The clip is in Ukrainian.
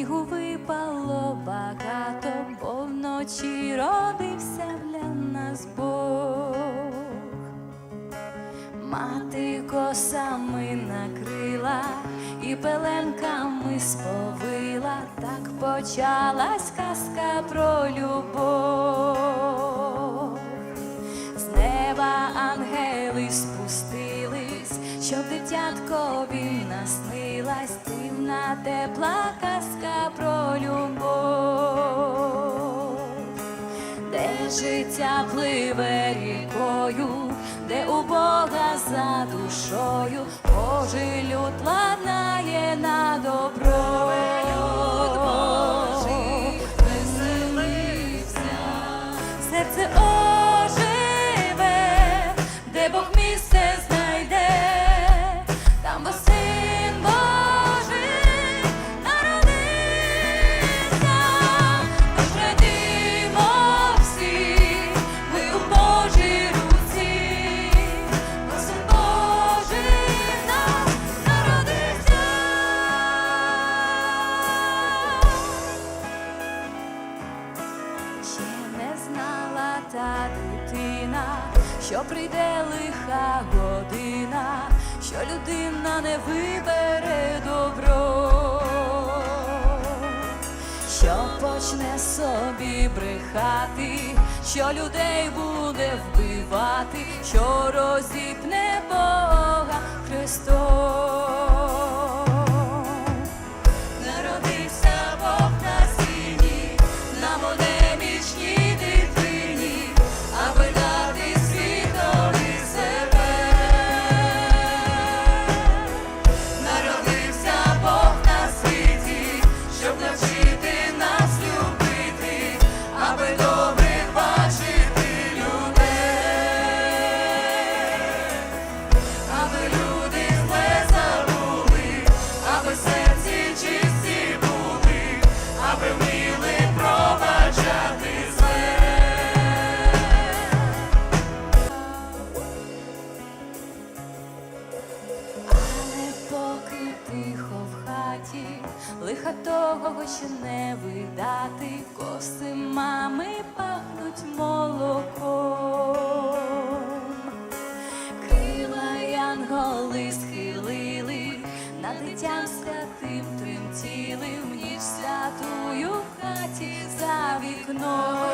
випало багато, бо вночі родився для нас Бог. Мати косами накрила і пеленками сповила, так почалась казка про любов. З неба ангели спустились, щоб дитяткові наснилась дивна тепла казка про любов де життя пливе рікою, де у Бога за душою, Божий люд ладнає на добро. Та дитина, що прийде лиха година, що людина не вибере добро, що почне собі брехати, що людей буде вбивати, що розіпне Бога Христос. Того ще не видати, коси мами пахнуть молоком. Крила янголи схилили, над дитям святим тремтіли в ніч святую в хаті за вікном.